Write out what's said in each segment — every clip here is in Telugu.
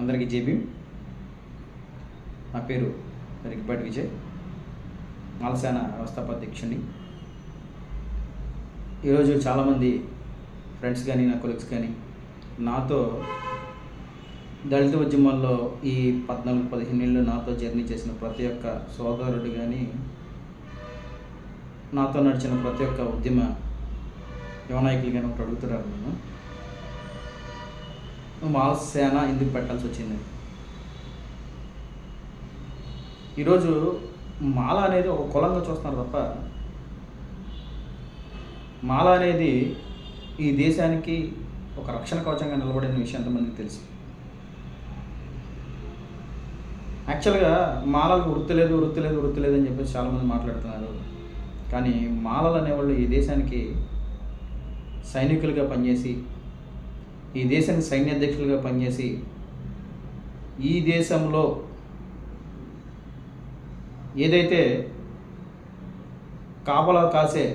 అందరికీ జేబీ. నా పేరు రిక్పాటి విజయ్. మాలసేన వ్యవస్థాపాధ్యక్షుడిని. ఈరోజు చాలామంది ఫ్రెండ్స్ కానీ నా కొలీగ్స్ కానీ నాతో దళిత ఉద్యమాల్లో ఈ పద్నాలుగు పదిహేను ఏళ్ళు నాతో జర్నీ చేసిన ప్రతి ఒక్క సోదరుడు కానీ నాతో నడిచిన ప్రతి ఒక్క ఉద్యమ యువనాయకులు కానీ ఒకటి అడుగుతున్నారు నన్ను. మాల మాలసేన ఎందుకు పెట్టాల్సి వచ్చింది. ఈరోజు మాల అనేది ఒక కులంగా చూస్తున్నారు తప్ప మాల అనేది ఈ దేశానికి ఒక రక్షణ కవచంగా నిలబడిన విషయం ఎంతమందికి తెలుసు. యాక్చువల్గా మాలలకు వృత్తి లేదు వృత్తి లేదు వృత్తి లేదు అని చెప్పేసి చాలామంది మాట్లాడుతున్నారు. కానీ మాలలు అనేవాళ్ళు ఈ దేశానికి సైనికులుగా పనిచేసి ఈ దేశానికి సైన్యాధ్యక్షులుగా పనిచేసి ఈ దేశంలో ఏదైతే కాపలా కాసే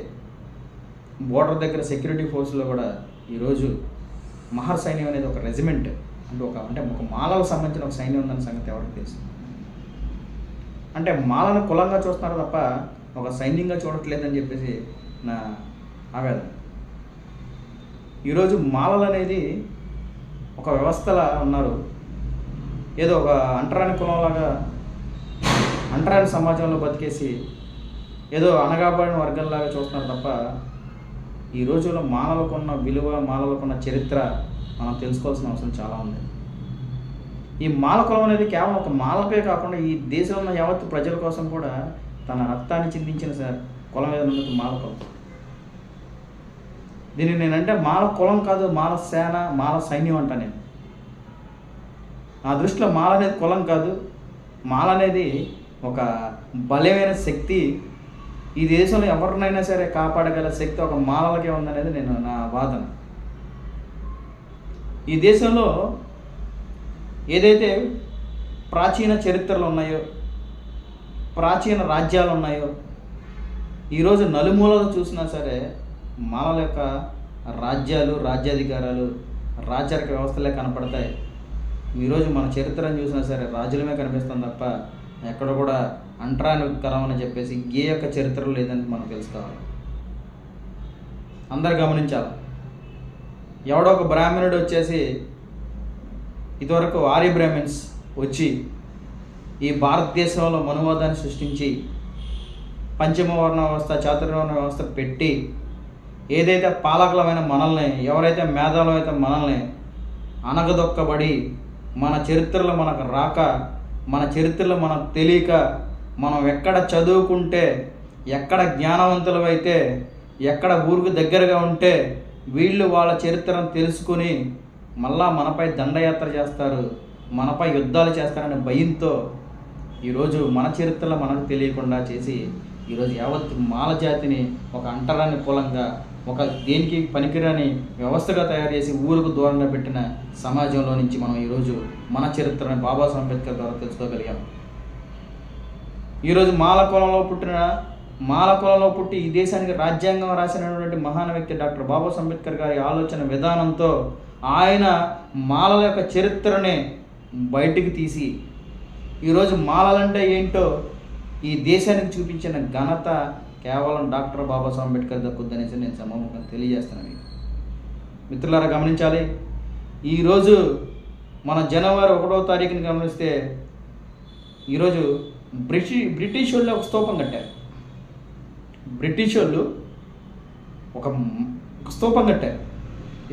బోర్డర్ దగ్గర సెక్యూరిటీ ఫోర్స్లో కూడా ఈరోజు మహర్ సైన్యం అనేది ఒక రెజిమెంట్. అంటే ఒక అంటే ఒక మాలకు సంబంధించిన ఒక సైన్యం ఉందన్న సంగతి ఎవరికి తెలుసు? అంటే మాలను కులంగా చూస్తున్నారు తప్ప ఒక సైన్యంగా చూడట్లేదని చెప్పేసి నా ఆవేదన. ఈరోజు మాలలు అనేది ఒక వ్యవస్థలా ఉన్నారు. ఏదో ఒక అంటరాని కులంలాగా అంటరాని సమాజంలో బతికేసి ఏదో అనగాబడిన వర్గంలాగా చూస్తున్నారు తప్ప ఈ రోజుల్లో మాలలకున్న విలువ మాలలకున్న చరిత్ర మనం తెలుసుకోవాల్సిన అవసరం చాలా ఉంది. ఈ మాల కులం అనేది కేవలం ఒక మాలకే కాకుండా ఈ దేశంలో యావత్ ప్రజల కోసం కూడా తన రక్తాన్ని చిందించిన సార్ కులం ఏదైనా మాల కులం. దీన్ని నేనంటే మాల కులం కాదు మాల సేన మాల సైన్యం అంట నేను. నా దృష్టిలో మాల అనేది కులం కాదు. మాల అనేది ఒక బలమైన శక్తి. ఈ దేశంలో ఎవరినైనా సరే కాపాడగల శక్తి ఒక మాలలకే ఉందనేది నేను నా వాదన. ఈ దేశంలో ఏదైతే ప్రాచీన చరిత్రలు ఉన్నాయో ప్రాచీన రాజ్యాలు ఉన్నాయో ఈరోజు నలుమూలలు చూసినా సరే మాలల యొక్క రాజ్యాలు రాజ్యాధికారాలు రాచరిక వ్యవస్థలే కనపడతాయి. ఈరోజు మన చరిత్రను చూసినా సరే రాజులమే కనిపిస్తుంది తప్ప ఎక్కడ కూడా అంటరాని కరం అని చెప్పేసి ఏ యొక్క చరిత్ర లేదని మనం తెలుసుకోవాలి అందరు గమనించాలి. ఎవడో ఒక బ్రాహ్మణుడు వచ్చేసి ఇదివరకు ఆర్య బ్రాహ్మిన్స్ వచ్చి ఈ భారతదేశంలో మనువాదాన్ని సృష్టించి పంచమవర్ణ వ్యవస్థ చాతుర్వర్ణ వ్యవస్థ పెట్టి ఏదైతే పాలకులమైన మనల్ని ఎవరైతే మేధావులు అయితే మనల్ని అనగదొక్కబడి మన చరిత్రలో మనకు రాక మన చరిత్రలో మనకు తెలియక మనం ఎక్కడ చదువుకుంటే ఎక్కడ జ్ఞానవంతులు అయితే ఎక్కడ ఊరికి దగ్గరగా ఉంటే వీళ్ళు వాళ్ళ చరిత్రను తెలుసుకుని మళ్ళా మనపై దండయాత్ర చేస్తారు మనపై యుద్ధాలు చేస్తారనే భయంతో ఈరోజు మన చరిత్రలో మనకు తెలియకుండా చేసి ఈరోజు యావత్ మాల జాతిని ఒక అంటరాని కులంగా ఒక దేనికి పనికిరాని వ్యవస్థగా తయారు చేసి ఊరుకు దూరంగా పెట్టిన సమాజంలో నుంచి మనం ఈరోజు మన చరిత్రను బాబాసాహెబ్ అంబేద్కర్ ద్వారా తెలుసుకోగలిగాం. ఈరోజు మాల కులంలో పుట్టిన మాల కులంలో పుట్టి ఈ దేశానికి రాజ్యాంగం రాసినటువంటి మహాన్ వ్యక్తి డాక్టర్ బాబాసాహెబ్ అంబేద్కర్ గారి ఆలోచన విధానంతో ఆయన మాలల యొక్క చరిత్రని బయటికి తీసి ఈరోజు మాలలంటే ఏంటో ఈ దేశానికి చూపించిన ఘనత కేవలం డాక్టర్ బాబాసాహెబ్ అంబేద్కర్ దక్కుద్దనేసి నేను సమూహంగా తెలియజేస్తున్నాను మీకు. మిత్రులారా గమనించాలి. ఈరోజు మన జనవరి ఒకటో తారీఖుని గమనిస్తే ఈరోజు బ్రిటి బ్రిటిష్ వాళ్ళు ఒక స్తూపం కట్టారు. బ్రిటిష్ వాళ్ళు ఒక ఒక స్తూపం కట్టారు.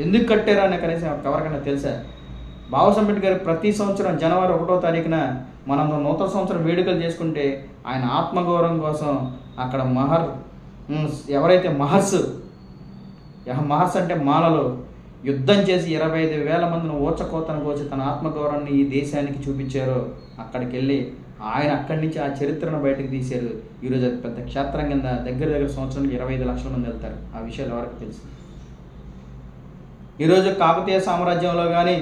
ఎందుకు కట్టారు అనే కనీసం ఎవరికైనా తెలుసా? బాబాసాహెబ్ అంబేద్కర్ ప్రతి సంవత్సరం జనవరి ఒకటో తారీఖున మనం నూతన సంవత్సరం వేడుకలు చేసుకుంటే ఆయన ఆత్మగౌరవం కోసం అక్కడ మహర్ ఎవరైతే మహర్స్ యహ మహర్స్ అంటే మాలలో యుద్ధం చేసి ఇరవై ఐదు వేల మందిని ఓచకోతను కోసి తన ఆత్మగౌరవాన్ని ఈ దేశానికి చూపించారో అక్కడికి వెళ్ళి ఆయన అక్కడి నుంచి ఆ చరిత్రను బయటకు తీశారు. ఈరోజు అది పెద్ద క్షేత్రం కింద దగ్గర దగ్గర సంవత్సరానికి ఇరవై ఐదు లక్షల మంది వెళ్తారు. ఆ విషయాలు ఎవరికి తెలుసు? ఈరోజు కాకతీయ సామ్రాజ్యంలో కానీ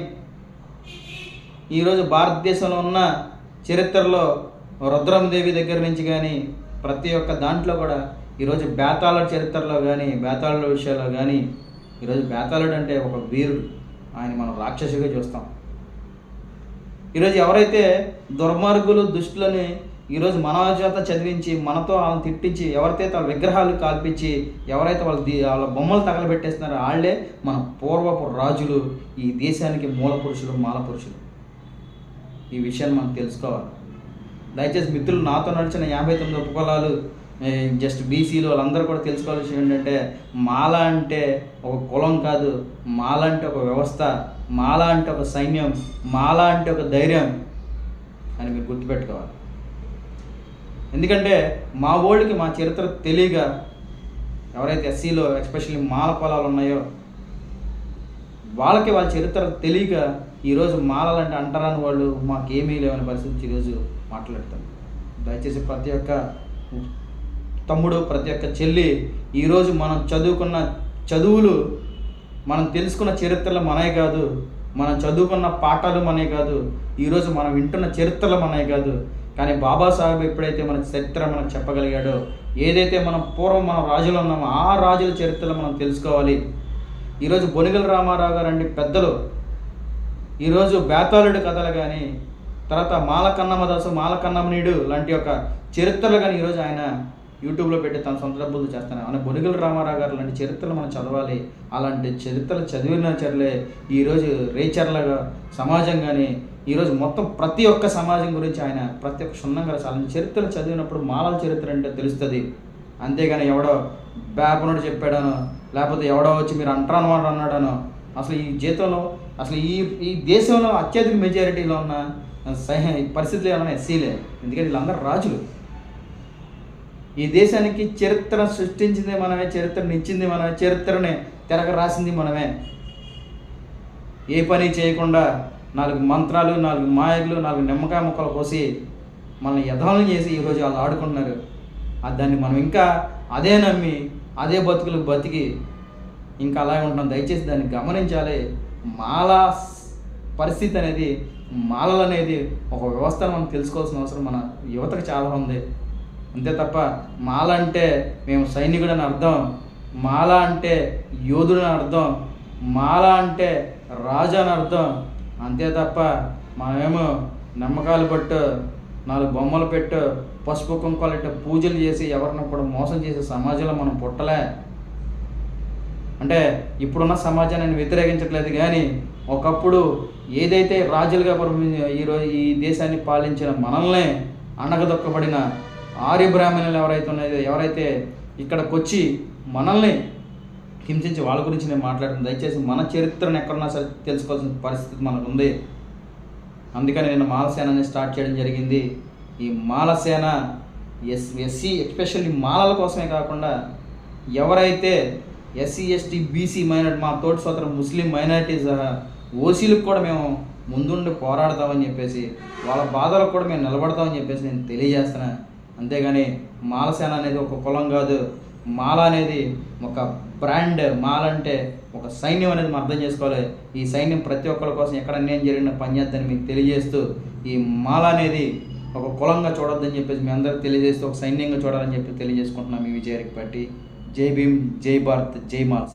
ఈరోజు భారతదేశంలో ఉన్న చరిత్రలో రుద్రందేవి దగ్గర నుంచి కానీ ప్రతి ఒక్క దాంట్లో కూడా ఈరోజు బేతాళ చరిత్రలో కానీ బేతాళుల విషయాల్లో కానీ ఈరోజు బేతాళుడు అంటే ఒక వీరుడు. ఆయన మనం రాక్షసుగా చూస్తాం. ఈరోజు ఎవరైతే దుర్మార్గులు దుష్టులని ఈరోజు మన చేత చదివించి మనతో వాళ్ళని తిట్టించి ఎవరైతే వాళ్ళ విగ్రహాలు కాల్పించి ఎవరైతే వాళ్ళ దీ వాళ్ళ బొమ్మలు తగలబెట్టేస్తున్నారో వాళ్ళే మన పూర్వపు రాజులు ఈ దేశానికి మూల పురుషులు మాల పురుషులు. ఈ విషయాన్ని మనం తెలుసుకోవాలి. దయచేసి మిత్రులు నాతో నడిచిన యాభై తొమ్మిది ఉపకులాలు జస్ట్ బీసీలు వాళ్ళందరూ కూడా తెలుసుకోవాల్సిన విషయం ఏంటంటే మాల అంటే ఒక కులం కాదు మాల అంటే ఒక వ్యవస్థ మాల అంటే ఒక సైన్యం మాల అంటే ఒక ధైర్యం అని మీరు గుర్తుపెట్టుకోవాలి. ఎందుకంటే మా ఓళ్ళకి మా చరిత్ర తెలియక ఎవరైతే ఎస్సీలో ఎస్పెషల్లీ మాల పొలాలు ఉన్నాయో వాళ్ళకి వాళ్ళ చరిత్ర తెలియక ఈరోజు మాలాలంటే అంటారని వాళ్ళు మాకేమీ లేవని పరిస్థితి ఈరోజు మాట్లాడతాం. దయచేసి ప్రతి ఒక్క తమ్ముడు ప్రతి ఒక్క చెల్లి ఈరోజు మనం చదువుకున్న చదువులు మనం తెలుసుకున్న చరిత్రలు మనమే కాదు మనం చదువుకున్న పాఠాలు మనమే కాదు ఈరోజు మనం వింటున్న చరిత్రలు మనమే కాదు. కానీ బాబాసాహెబ్ ఎప్పుడైతే మన చరిత్ర మనకు చెప్పగలిగాడో ఏదైతే మనం పూర్వం మన రాజులు ఉన్నామో ఆ రాజుల చరిత్రలు మనం తెలుసుకోవాలి. ఈరోజు బొనిగల రామారావు గారు అంటే పెద్దలు. ఈరోజు బేతాళుడి కథలు కానీ తర్వాత మాలకన్నమ్మ దాసు మాల లాంటి ఒక చరిత్రలు కానీ ఈరోజు ఆయన యూట్యూబ్లో పెట్టి తన సొంత డబ్బులు చేస్తాను ఆయన బొనిగల రామారావు గారు లాంటి చరిత్రలు మనం చదవాలి. అలాంటి చరిత్రలు చదివిన చర్లే ఈరోజు రేచర్లగా సమాజం కానీ ఈరోజు మొత్తం ప్రతి ఒక్క సమాజం గురించి ఆయన ప్రతి ఒక్క క్షుణ్ణంగా చాలా చరిత్రలు చదివినప్పుడు మాలల చరిత్ర అంటే తెలుస్తుంది. అంతేగాని ఎవడో బేపనుడు చెప్పాడనో లేకపోతే ఎవడో వచ్చి మీరు అంటరాని వాడు అన్నాడనో. అసలు ఈ జీతంలో అసలు ఈ ఈ దేశంలో అత్యధిక మెజారిటీలో ఉన్న సహ- పరిస్థితులు ఏమన్నా ఎస్సీలే ఎందుకంటే వీళ్ళందరూ రాజులు. ఈ దేశానికి చరిత్ర సృష్టించింది మనమే చరిత్రని ఇచ్చింది మనమే చరిత్రని తెరగ రాసింది మనమే. ఏ పని చేయకుండా నాలుగు మంత్రాలు నాలుగు మాయకులు నాలుగు నిమ్మకాయ ముక్కలు కోసి మనల్ని యథాలను చేసి ఈరోజు వాళ్ళు ఆడుకుంటున్నారు. దాన్ని మనం ఇంకా అదే నమ్మి అదే బతుకులు బతికి ఇంకా అలాగే ఉంటున్నాం. దయచేసి దాన్ని గమనించాలి. మాల పరిస్థితి అనేది మాలలు అనేది ఒక వ్యవస్థను మనం తెలుసుకోవాల్సిన అవసరం మన యువతకు చాలా ఉంది. అంతే తప్ప మాల అంటే మేము సైనికుడు అని అర్థం మాల అంటే యోధుడు అని అర్థం మాల అంటే రాజు అని అర్థం. అంతే తప్ప మనమేమో నమ్మకాలు పట్టు నాలుగు బొమ్మలు పెట్టు పసుపు కుంకాలు పూజలు చేసి ఎవరిని కూడా మోసం చేసే సమాజంలో మనం పుట్టలే. అంటే ఇప్పుడున్న సమాజాన్ని నేను వ్యతిరేకించట్లేదు కానీ ఒకప్పుడు ఏదైతే రాజులుగా ఈరోజు ఈ దేశాన్ని పాలించిన మనల్ని అణగదొక్కబడిన ఆర్య బ్రాహ్మణులు ఎవరైతే ఉన్నాయో ఎవరైతే ఇక్కడికి వచ్చి మనల్ని హింసించి వాళ్ళ గురించి నేను మాట్లాడుతున్నాను దయచేసి మన చరిత్రను ఎక్కడున్నా సరే తెలుసుకోవాల్సిన పరిస్థితి మనకు ఉంది అందుకని నేను మాలసేనని స్టార్ట్ చేయడం జరిగింది. ఈ మాలసేన ఎస్ ఎస్సీ ఎస్పెషల్లీ మాలల కోసమే కాకుండా ఎవరైతే ఎస్సీ ఎస్టీ బీసీ మైనార్టీ మా తోటి సోదరు ముస్లిం మైనారిటీ సహా ఓసీలకు కూడా మేము ముందుండి పోరాడతామని చెప్పేసి వాళ్ళ బాధలకు కూడా మేము నిలబడతామని చెప్పేసి నేను తెలియజేస్తున్నా. అంతేగాని మాలసేన అనేది ఒక కులం కాదు. మాల అనేది ఒక బ్రాండ్. మాల అంటే ఒక సైన్యం అనేది మనం అర్థం చేసుకోవాలి. ఈ సైన్యం ప్రతి ఒక్కరి కోసం ఎక్కడ అన్యాయం జరిగిన పనిచేద్దని మీకు తెలియజేస్తూ ఈ మాల అనేది ఒక కులంగా చూడొద్దని చెప్పేసి మీ అందరికి తెలియజేస్తూ ఒక సైన్యంగా చూడాలని చెప్పి తెలియజేసుకుంటున్నాం మీ విజయరికి పట్టి జై భీమ్ జై భారత్ జై మాల్స్